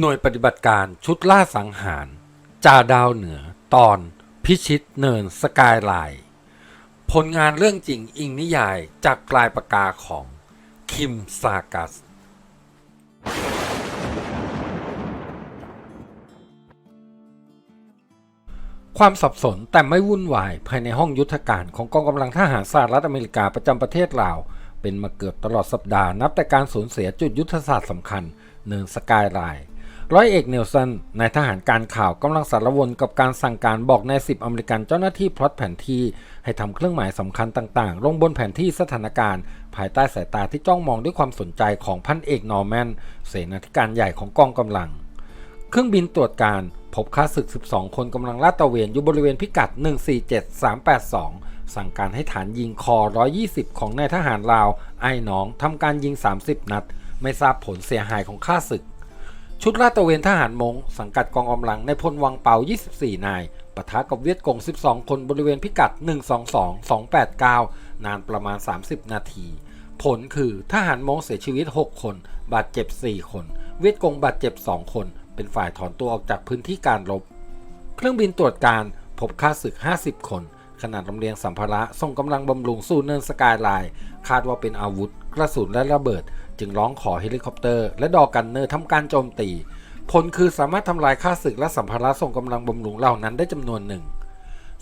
หน่วยปฏิบัติการชุดล่าสังหารจาดาวเหนือ ตอนพิชิตเนินสกายไลน์ผลงานเรื่องจริงอิงนิยายจากปลายปากกาของ คิมซากัส ความสับสนแต่ไม่วุ่นวายภายในห้องยุทธการของกองกำลังทหารสหรัฐอเมริกาประจำประเทศลาว เป็นมาเกือบตลอดสัปดาห์นับแต่การสูญเสียจุดยุทธศาสตร์สำคัญเนินสกายไลน์ ร้อยเอกเนลสันนายทหารการข่าวกำลังสารวนกับการสั่งการบอกนายสิบอเมริกันเจ้าหน้าที่พลอตแผนที่ ให้ทำเครื่องหมายสำคัญต่างๆ ลงบนแผนที่สถานการณ์ ภายใต้สายตาที่จ้องมองด้วยความสนใจของพันเอกนอร์แมนเสนาธิการใหญ่ของกองกำลัง เครื่องบินตรวจการพบค่าศึก 12 คนกำลังลาดตระเวนอยู่บริเวณพิกัด 147382 สั่งการให้ฐานยิงคอ 120 ของนายทหารลาวไอ้น้องทำการยิง 30 นัด ไม่ทราบผลเสียหายของค่าศึก ชุดลาดตระเวนทหารมงสังกัดกองกำลังในพลวังเปา 24 นายปะทะกับเวียดกง 12 คนบริเวณพิกัด 122 289 นานประมาณ 30 นาที ผลคือทหารมงเสียชีวิต 6 คน บาดเจ็บ 4 คน เวียดกงบาดเจ็บ 2 คน เป็นฝ่ายถอนตัวออกจากพื้นที่การรบ เครื่องบินตรวจการพบค่าศึก 50 คน ขนาดลำเลียงสัมภาระส่งกำลังบำรุงสู่เนินสกายไลน์คาดว่าเป็นอาวุธ กระสุนและระเบิด จึงร้องขอเฮลิคอปเตอร์ และดอกันเนอร์ทำการโจมตี ผลคือสามารถทำลายค่าศึกและสัมภาระส่งกำลังบำรุงเหล่านั้นได้จำนวนหนึ่ง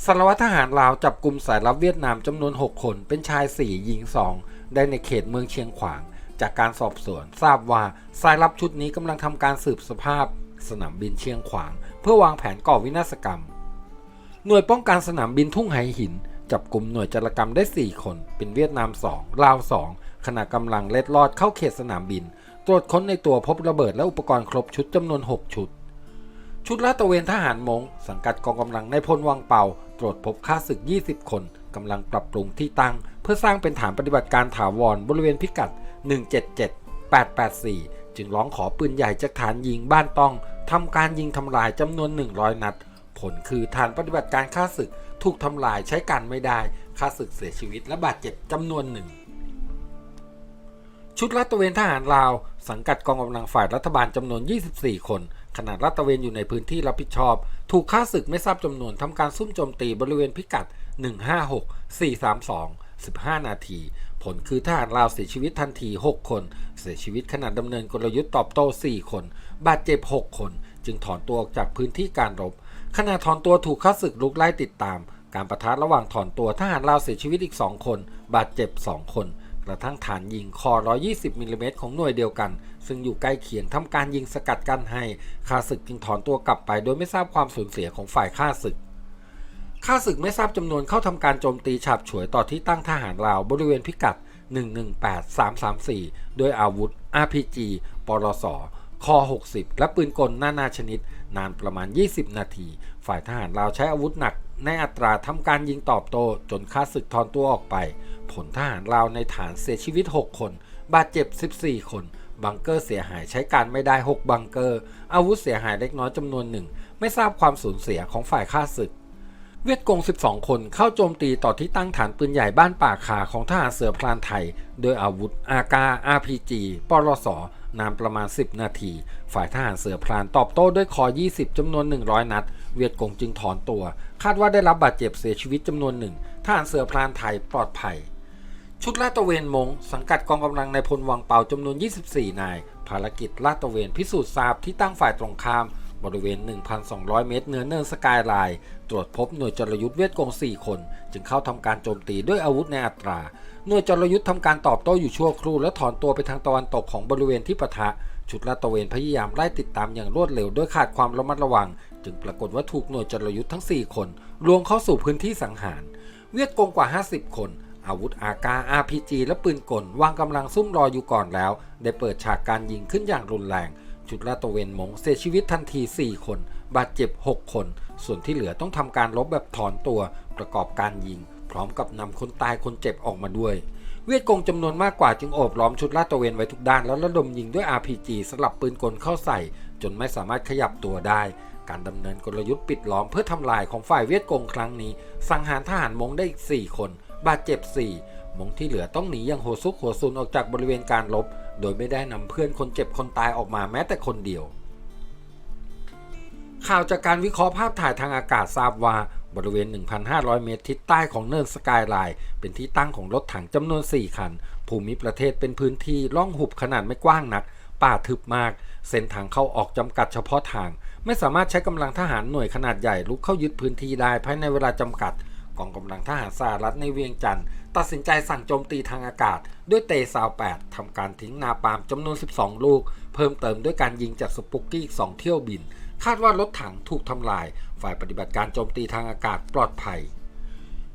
สารวัตรทหารลาวจับกลุ่มสายลับเวียดนามจำนวน 6 คน เป็นชาย 4 หญิง 2 ได้ในเขตเมืองเชียงขวาง จากการสอบสวนทราบว่าสายลับชุดนี้กำลังทำการสืบสภาพ สนามบินเชียงขวาง เพื่อวางแผนก่อวินาศกรรม หน่วยป้องกันสนามบินทุ่งไหหิน จับกลุ่มหน่วยจารกรรมได้ 4 คน เป็นเวียดนาม 2 ลาว 2 ขณะกำลังเล็ดลอดเข้าเขตสนามบิน ตรวจค้นในตัวพบระเบิดและอุปกรณ์ครบชุดจำนวน 6 ชุด ชุดลาดตระเวนทหารมง สังกัดกองกำลังในพลวังเป่า ตรวจพบค่าศึก 20 คนกำลังปรับปรุงที่ตั้ง เพื่อสร้างเป็นฐานปฏิบัติการถาวรบริเวณพิกัด 177 884 จึงร้องขอปืนใหญ่จากฐานยิงบ้านต้องทำการยิงทำลายจำนวน 100 นัด ผลคือฐานปฏิบัติการค่าศึกถูกทำลายใช้การไม่ได้ค่าศึกเสียชีวิตและบาดเจ็บจำนวนหนึ่ง ชุดลาดตระเวนทหารลาว สังกัดกองกำลังฝ่ายรัฐบาลจำนวน 24 คนขนาดลาดตระเวนอยู่ในพื้นที่รับผิดชอบ ถูกค่าศึกไม่ทราบจำนวนทำการซุ่มโจมตีบริเวณพิกัด 156 432 15 นาที ผลคือทหารลาวเสียชีวิตทันที 6 คน เสียชีวิตขณะดำเนินกลยุทธ์ตอบโต้ 4 คน บาดเจ็บ 6 คน จึงถอนตัวออกจากพื้นที่การรบ ขณะถอนตัวถูกค่าศึกลุกไล่ติดตาม การประทะระหว่างถอนตัวทหารลาวเสียชีวิตอีก 2 คน บาดเจ็บ 2 คน กระทั่งฐานยิงคอ 120มิลลิเมตรของหน่วยเดียวกัน ซึ่งอยู่ใกล้เคียงทำการยิงสกัดกั้นให้ข้าศึกจึงถอนตัวกลับไป โดยไม่ทราบความสูญเสียของฝ่ายข้าศึกข้าศึกไม่ทราบจำนวนเข้าทำการโจมตีฉาบฉวยต่อที่ตั้งทหารลาวบริเวณพิกัด 118334 ด้วยอาวุธ RPG ปรสคอ60 และปืนกลนานาชนิด นานประมาณ 20 นาที ฝ่ายทหารลาวใช้อาวุธหนัก ในอัตราทำการยิงตอบโต้จนข้าศึกถอนตัวออกไป ผลทหารลาวในฐานเสียชีวิต 6 คน บาดเจ็บ 14 คน บังเกอร์เสียหายใช้การไม่ได้ 6 บังเกอร์ อาวุธเสียหายเล็กน้อยจำนวนหนึ่ง ไม่ทราบความสูญเสียของฝ่ายข้าศึกเวียดกง 12 คนเข้าโจมตีต่อที่ตั้งฐานปืนใหญ่บ้านป่าคาของทหารเสือพลานไทย โดยอาวุธ อากา RPG ปรส นานประมาณ 10 นาที ฝ่ายทหารเสือพลานตอบโต้ด้วยคอ 20จำนวน 100 นัด เวียดกงจึงถอนตัว คาดว่าได้รับบาดเจ็บเสียชีวิตจำนวนหนึ่งทหารเสือพลานไทยปลอดภัย ชุดลาดตระเวนมง สังกัดกองกำลังในพลวังเปาจำนวน 24 นาย ภารกิจลาดตระเวนพิสูจน์ทราบที่ตั้งฝ่ายตรงข้าม บริเวณ 1,200 เมตรเหนือเนินสกายไลน์ตรวจพบหน่วยจรยุทธ์เวียดกง 4 คน จึงเข้าทำการโจมตีด้วยอาวุธในอัตรา หน่วยจรยุทธ์ทำการตอบโต้อยู่ชั่วครู่และถอนตัวไปทางตะวันตกของบริเวณที่ปะทะ ชุดลาดตระเวนพยายามไล่ติดตามอย่างรวดเร็วด้วยขาดความระมัดระวัง จึงปรากฏว่าถูกหน่วยจรยุทธ์ทั้ง 4 คนลวงเข้าสู่พื้นที่สังหาร เวียดกงกว่า 50 คนอาวุธอากา RPG และปืนกลวางกำลังซุ่มรออยู่ก่อนแล้ว ได้เปิดฉากการยิงขึ้นอย่างรุนแรง ชุดลาดตระเวนมงเสียชีวิตทันที 4 คน บาดเจ็บ 6 คน ส่วนที่เหลือต้องทำการลบแบบถอนตัว ประกอบการยิง พร้อมกับนำคนตายคนเจ็บออกมาด้วย เวียดกงจำนวนมากกว่าจึงโอบล้อมชุดลาดตระเวนไว้ทุกด้านแล้วระดมยิงด้วย RPG สลับปืนกลเข้าใส่ จนไม่สามารถขยับตัวได้ การดำเนินกลยุทธ์ปิดล้อมเพื่อทำลายของฝ่ายเวียดกงครั้งนี้ สังหารทหารมงได้อีก4คน บาดเจ็บ 4มงที่เหลือต้องหนีอย่างโหซุกหัวซุนออกจากบริเวณการรบ โดยไม่ได้นำเพื่อนคนเจ็บคนตายออกมาแม้แต่คนเดียว ข่าวจากการวิเคราะห์ภาพถ่ายทางอากาศทราบว่าบริเวณ 1,500 เมตรทิศใต้ของเนินสกายไลน์เป็นที่ตั้งของรถถังจำนวน 4 คัน ภูมิประเทศเป็นพื้นที่ล่องหุบขนาดไม่กว้างนัก ป่าทึบมาก เส้นทางเข้าออกจำกัดเฉพาะทาง ไม่สามารถใช้กำลังทหารหน่วยขนาดใหญ่ลุกเข้ายึดพื้นที่ได้ภายในเวลาจำกัด กองกำลังทหารสหรัฐในเวียงจันทร์ตัดสินใจสั่งโจมตีทางอากาศ ด้วยเตซาว8ทำการทิ้งนาปาล์มจำนวน 12 ลูก เพิ่มเติมด้วยการยิงจากสปุกกี้อีก2เที่ยวบิน คาดว่ารถถังถูกทำลาย ฝ่ายปฏิบัติการโจมตีทางอากาศปลอดภัย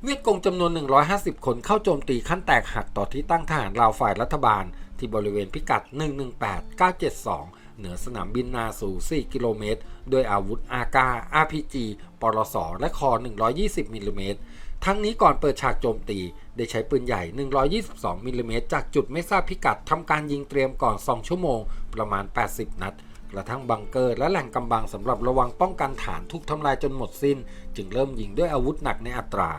เวียดกงจำนวน 150 คนเข้าโจมตีขั้นแตกหักต่อที่ตั้งทหารลาวฝ่ายรัฐบาล ที่บริเวณพิกัด 118 972 เหนือสนามบินนาสู4กิโลเมตร ด้วยอาวุธอากา RPG ปลสและคอ 120มิลลิเมตรทั้งนี้ก่อนเปิดฉากโจมตี ได้ใช้ปืนใหญ่ 122มิลลิเมตรจากจุดไม่ทราบพิกัดทำการยิงเตรียมก่อน 2 ชั่วโมง ประมาณ 80 นัด กระทั่งบังเกอร์และแหล่งกำบังสำหรับระวังป้องกันฐานถูกทำลายจนหมดสิ้น จึงเริ่มยิงด้วยอาวุธหนักในอัตรา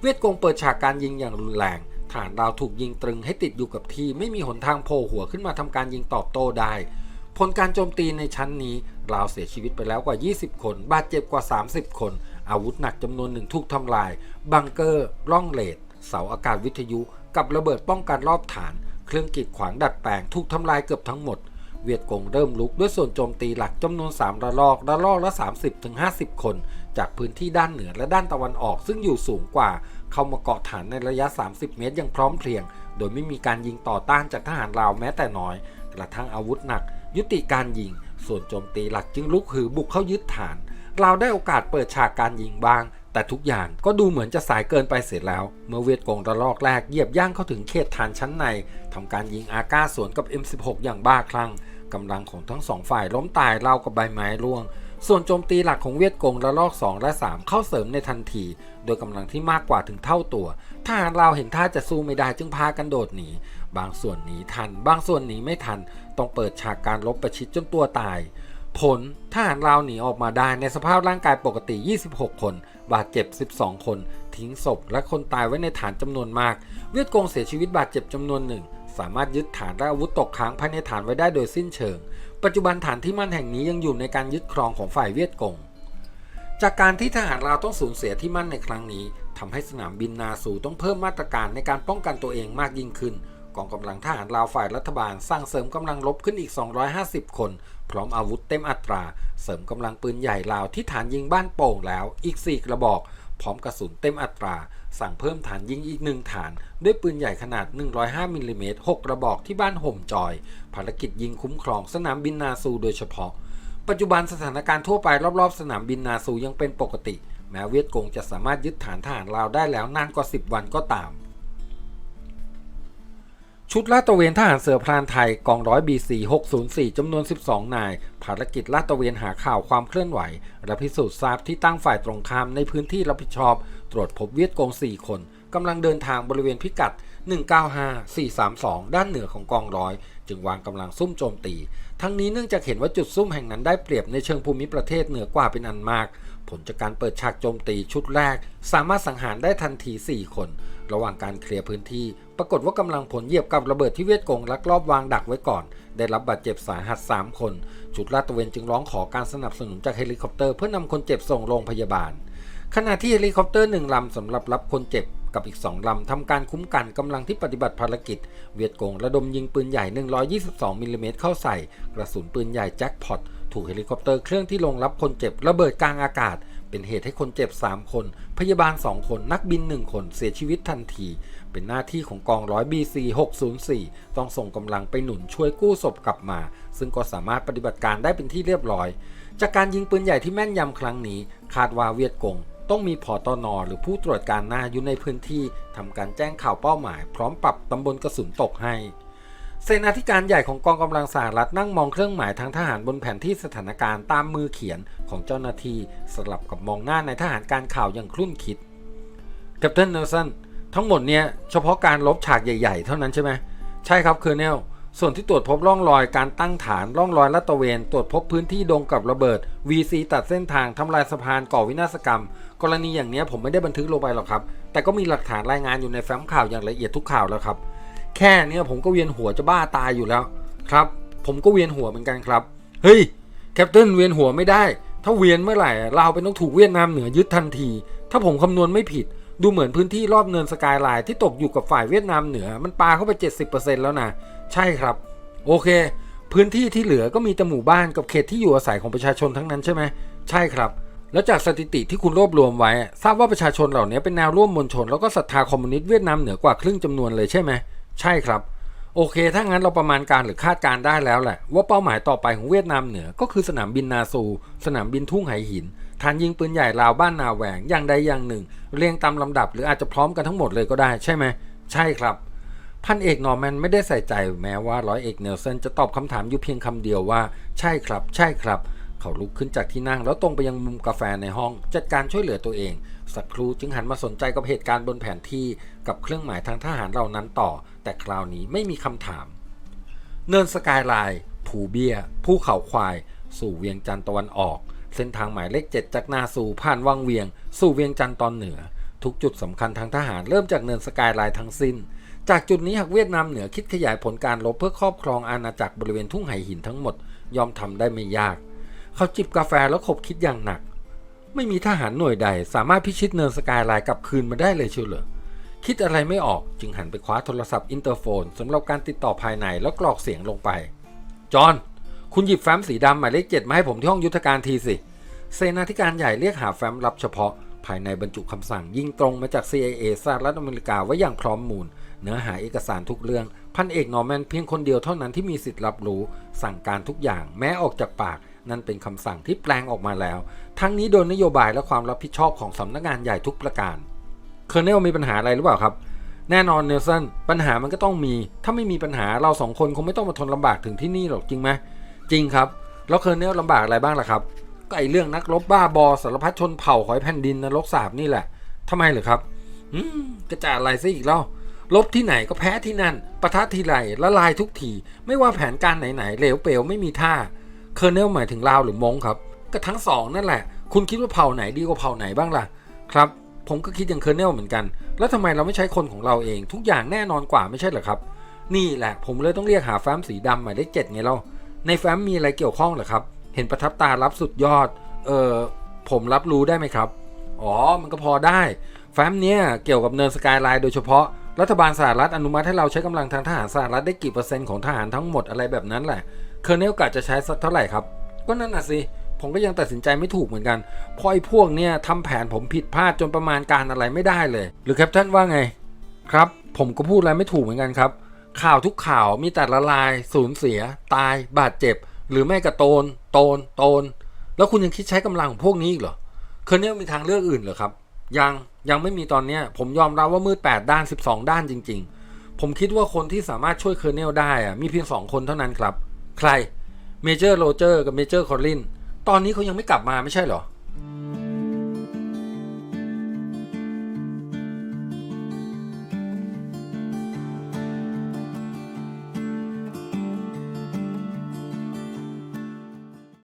เวียดกงเปิดฉากการยิงอย่างรุนแรงฐานดาวถูกยิงตรึงให้ติดอยู่กับที่ไม่มีหนทางโผล่หัวขึ้นมาทำการยิงตอบโต้ได้ ผลการโจมตีในชั้นนี้ลาวเสียชีวิตไปแล้วกว่า 20 คน บาดเจ็บกว่า 30 คน อาวุธหนักจำนวนหนึ่งถูกทำลาย บังเกอร์ ร่องเลดเสาอากาศวิทยุ กับระเบิดป้องกันรอบฐาน เครื่องกีดขวางดัดแปลงถูกทำลายเกือบทั้งหมด เวียดกงเริ่มลุกด้วยส่วนโจมตีหลักจำนวน 3 ระลอก ระลอกละ 30-50 คน จากพื้นที่ด้านเหนือและด้านตะวันออกซึ่งอยู่สูงกว่า เข้ามาเกาะฐานในระยะ 30 เมตรอย่างพร้อมเพรียง โดยไม่มีการยิงต่อต้านจากทหารลาวแม้แต่น้อย กระทั่งอาวุธหนัก ยุติการยิง ส่วนโจมตีหลักจึงลุกหือบุกเข้ายึดฐาน เราได้โอกาสเปิดฉากการยิงบ้าง แต่ทุกอย่างก็ดูเหมือนจะสายเกินไปเสร็จแล้ว เมื่อเวียดกงระลอกแรกเหยียบย่างเข้าถึงเขตฐานชั้นในทำการยิงอาก้าสวนกับ M16 อย่างบ้าคลั่งกำลังของทั้งสองฝ่ายล้มตายเล่ากับใบไม้ร่วง ส่วนโจมตีหลักของเวียดกงระลอก 2 และ 3 เข้าเสริมในทันที โดยกำลังที่มากกว่าถึงเท่าตัวทหารลาเห็นท่าจะสู้ไม่ได้จึงพากันโดดหนี บางส่วนหนีทัน บางส่วนหนีไม่ทัน ต้องเปิดฉากการลบประชิดจนตัวตาย ผลทหารลาวหนีออกมาได้ในสภาพร่างกายปกติ 26 คน บาดเจ็บ 12 คน ทิ้งศพและคนตายไว้ในฐานจำนวนมาก เวียดกงเสียชีวิตบาดเจ็บจำนวนหนึ่ง สามารถยึดฐานและอาวุธตกค้างภายในฐานไว้ได้โดยสิ้นเชิง ปัจจุบันฐานที่มั่นแห่งนี้ยังอยู่ในการยึดครองของฝ่ายเวียดกงจากการที่ทหารลาวต้องสูญเสียที่มั่นในครั้งนี้ทำให้สนามบินนาสูต้องเพิ่มมาตรการในการป้องกันตัวเองมากยิ่งขึ้น กองกำลังทหารลาวฝ่ายรัฐบาลสร้างเสริมกำลังรบขึ้นอีก 250 คน พร้อมอาวุธเต็มอัตรา เสริมกำลังปืนใหญ่ลาวที่ฐานยิงบ้านโป่งแล้วอีก 4 กระบอก พร้อมกระสุนเต็มอัตรา สั่งเพิ่มฐานยิงอีกหนึ่งฐาน ด้วยปืนใหญ่ขนาด 105มิลลิเมตร6กระบอกที่บ้านห่มจอย ภารกิจยิงคุ้มครองสนามบินนาซูโดยเฉพาะ ปัจจุบันสถานการณ์ทั่วไปรอบๆ สนามบินนาซูยังเป็นปกติ แม้เวียดกงจะสามารถยึดฐานทหารลาวได้แล้วนานกว่า 10 วันก็ตาม ชุดลาดตระเวนทหารเสือพรานไทยกองร้อย BC 604จำนวน 12 นาย ภารกิจลาดตระเวนหาข่าวความเคลื่อนไหว และพิสูจน์ทราบที่ตั้งฝ่ายตรงข้ามในพื้นที่รับผิดชอบ ตรวจพบเวียดกง 4 คนกำลังเดินทางบริเวณพิกัด 195432 ด้านเหนือของกองร้อย จึงวางกำลังซุ่มโจมตี ทั้งนี้เนื่องจากเห็นว่าจุดซุ่มแห่งนั้นได้เปรียบในเชิงภูมิประเทศเหนือกว่าเป็นอันมาก ผลจากการเปิดฉากโจมตีชุดแรก สามารถสังหารได้ทันที 4 คน ระหว่างการเคลียร์พื้นที่ ปรากฏว่ากำลังผลเหยียบกับระเบิดที่เวียดกงลักลอบวางดักไว้ก่อน ได้รับบาดเจ็บสาหัส 3 คน ชุดลาดตระเวนจึงร้องขอการสนับสนุนจากเฮลิคอปเตอร์เพื่อนำคนเจ็บส่งโรงพยาบาล ขณะที่เฮลิคอปเตอร์หนึ่งลำสำหรับรับคนเจ็บกับอีก 2 ลำทำการคุ้มกันกำลังที่ปฏิบัติภารกิจ เวียดกงระดมยิงปืนใหญ่ 122มิลลิเมตรเข้าใส่ กระสุนปืนใหญ่แจ็คพอตถูกเฮลิคอปเตอร์เครื่องที่ลงรับคนเจ็บระเบิดกลางอากาศ เป็นเหตุให้คนเจ็บ 3 คน พยาบาล 2 คน นักบิน 1 คนเสียชีวิตทันที เป็นหน้าที่ของกองร้อย BC 604 ต้องส่งกำลังไปหนุนช่วยกู้ศพกลับมา ซึ่งก็สามารถปฏิบัติการได้เป็นที่เรียบร้อย จากการยิงปืนใหญ่ที่แม่นยำครั้งนี้ คาดว่าเวียดกงต้องมีผอตอนอหรือผู้ตรวจการหน้าอยู่ในพื้นที่ทำการแจ้งข่าวเป้าหมาย พร้อมปรับตำบลกระสุนตกให้ เสนาธิการใหญ่ของกองกำลังสหรัฐนั่งมองเครื่องหมายทางทหารบนแผนที่สถานการณ์ตามมือเขียนของเจ้าหน้าที่สลับกับมองหน้าในทหารการข่าวอย่างคลุ่นคิดแคปเทนเนลสันทั้งหมดเนี่ยเฉพาะการลบฉากใหญ่ ๆ เท่านั้นใช่ไหมใช่ครับเคอเนลส่วนที่ตรวจพบร่องรอยการตั้งฐานร่องรอยลาดตระเวน ตรวจพบพื้นที่ดงกับระเบิด VC ตัดเส้นทางทำลายสะพานก่อวินาศกรรม กรณีอย่างเนี้ยผมไม่ได้บันทึกลงไปหรอกครับ แต่ก็มีหลักฐานรายงานอยู่ในแฟ้มข่าวอย่างละเอียดทุกข่าวแล้วครับ แค่เนี้ยผมก็เวียนหัวจะบ้าตายอยู่แล้วครับ ผมก็เวียนหัวเหมือนกันครับ เฮ้ยแคปเตนเวียนหัวไม่ได้ ถ้าเวียนเมื่อไหร่ลาเป็นต้องถูกเวียดนามเหนือยึดทันที ถ้าผมคำนวณไม่ผิด ดูเหมือนพื้นที่รอบเนินสกายไลน์ที่ตกอยู่กับฝ่ายเวียดนามเหนือมันปาเข้าไป 70%แล้วนะใช่ครับ โอเค พื้นที่ที่เหลือก็มีแต่หมู่บ้านกับเขตที่อยู่อาศัยของประชาชนทั้งนั้นใช่ไหมใช่ครับแล้วจากสถิติที่คุณรวบรวมไว้ ทราบว่าประชาชนเหล่านี้เป็นแนวร่วมมวลชน แล้วก็ศรัทธาคอมมิวนิสต์เวียดนามเหนือกว่าครึ่งจำนวนเลยใช่ไหม ใช่ครับ โอเค ถ้างั้นเราประมาณการหรือคาดการได้แล้วแหละ ว่าเป้าหมายต่อไปของเวียดนามเหนือก็คือสนามบินนาซู สนามบินทุ่งไหหินฐานยิงปืนใหญ่ลาวบ้านนาแหวงอย่างใดอย่างหนึ่ง เรียงตามลำดับหรืออาจจะพร้อมกันทั้งหมดเลยก็ได้ใช่ไหมใช่ครับพันเอกนอร์แมนไม่ได้ใส่ใจแม้ว่าร้อยเอกเนลสันจะตอบคำถามอยู่เพียงคำเดียวว่า ใช่ครับ ใช่ครับ เขาลุกขึ้นจากที่นั่งแล้วตรงไปยังมุมกาแฟในห้อง จัดการช่วยเหลือตัวเอง สักครู่จึงหันมาสนใจกับเหตุการณ์บนแผนที่กับเครื่องหมายทางทหารเหล่านั้นต่อ แต่คราวนี้ไม่มีคำถาม เนินสกายไลน์ผูเบียภูเขาควาย สู่เวียงจันทร์ตะวันออก เส้นทางหมายเลขเจ็ดจากนาสู่ผ่านวังเวียง สู่เวียงจันทร์ตอนเหนือ ทุกจุดสำคัญทางทหารเริ่มจากเนินสกายไลน์ทั้งสิ้น จากจุดนี้หากเวียดนามเหนือคิดขยายผลการรบเพื่อครอบครองอาณาจักรบริเวณทุ่งไหหินทั้งหมด ยอมทำได้ไม่ยาก เขาจิบกาแฟแล้วขบคิดอย่างหนัก ไม่มีทหารหน่วยใด สามารถพิชิตเนินสกายไลน์กลับคืนมาได้เลยเชียวเหรอ คิดอะไรไม่ออกจึงหันไปคว้าโทรศัพท์อินเตอร์โฟนสำหรับการติดต่อภายในแล้วกรอกเสียงลงไป จอห์น คุณหยิบแฟ้มสีดำหมายเลขเจ็ดมาให้ผมที่ห้องยุทธการทีสิ เสนาธิการใหญ่เรียกหาแฟ้มรับเฉพาะ ภายในบรรจุคำสั่งยิงตรงมาจาก CIA สหรัฐอเมริกาไว้อย่างพร้อมมูล เนื้อหาเอกสารทุกเรื่อง พันเอกนอร์แมนเพียงคนเดียวเท่านั้นที่มีสิทธิ์รับรู้ สั่งการทุกอย่างแม้ออกจากปาก นั่นเป็นคำสั่งที่แปลงออกมาแล้ว ทั้งนี้โดยนโยบายและความรับผิดชอบของสำนักงานใหญ่ทุกประการเคอร์เนลมีปัญหาอะไรหรือเปล่าครับ แน่นอนเนลสันปัญหามันก็ต้องมี ถ้าไม่มีปัญหาเราสองคนคงไม่ต้องมาทนลำบากถึงที่นี่หรอกจริงไหมจริงครับ แล้วเคอร์เนลลำบากอะไรบ้างล่ะครับ ก็ไอเรื่องนักรบบ้าบอสารพัดชนเผ่าขอยแผ่นดินนรกสาบนี่แหละทำไมเหรอครับอืมกระจาอะไรซะอีกแล้วลบที่ไหนก็แพ้ที่นั่น ประทะทีไรละลายทุกที ไม่ว่าแผนการไหนๆเหลวเปลวไม่มีท่า เคอร์เนลหมายถึงลาวหรือมงครับ ก็ทั้งสองนั่นแหละ คุณคิดว่าเผ่าไหนดีกว่าเผ่าไหนบ้างล่ะ ครับ ผมก็คิดอย่างเคอร์เนลเหมือนกัน แล้วทำไมเราไม่ใช้คนของเราเอง ทุกอย่างแน่นอนกว่าไม่ใช่เหรอครับ นี่แหละ ผมเลยต้องเรียกหาแฟ้มสีดำหมายเลขเจ็ดไงเล่าในแฟ้มมีอะไรเกี่ยวข้องเหรอครับ เห็นประทับตารับสุดยอด เออผมรับรู้ได้ไหมครับ อ๋อ มันก็พอได้ แฟ้มเนี้ยเกี่ยวกับเนินสกายไลน์โดยเฉพาะ รัฐบาลสหรัฐอนุมัติให้เราใช้กำลังทางทหารสหรัฐได้กี่เปอร์เซ็นต์ของทหารทั้งหมดอะไรแบบนั้นแหละ เคอร์เนลกะจะใช้สักเท่าไหร่ครับ ก็นั่นน่ะสิ ผมก็ยังตัดสินใจไม่ถูกเหมือนกันเพราะไอ้พวกเนี้ยทำแผนผมผิดพลาดจนประมาณการอะไรไม่ได้เลย หรือแคปทันว่าไง ครับ ผมก็พูดอะไรไม่ถูกเหมือนกันครับ ข่าวทุกข่าวมีแต่ละลาย สูญเสีย ตาย บาดเจ็บ หรือไม่กระโตน โตน โตน แล้วคุณยังคิดใช้กำลังของพวกนี้อีกเหรอ เคอร์เนลมีทางเลือกอื่นเหรอครับ ยัง ยังไม่มีตอนนี้ผมยอมรับว่ามืด 8 ด้าน 12 ด้านจริง ๆ ผมคิดว่าคนที่สามารถช่วยเคอร์เนลได้อะมีเพียง 2 คนเท่านั้นครับ ใครเมเจอร์โรเจอร์กับเมเจอร์คอลลินตอนนี้เขายังไม่กลับมาไม่ใช่เหรอ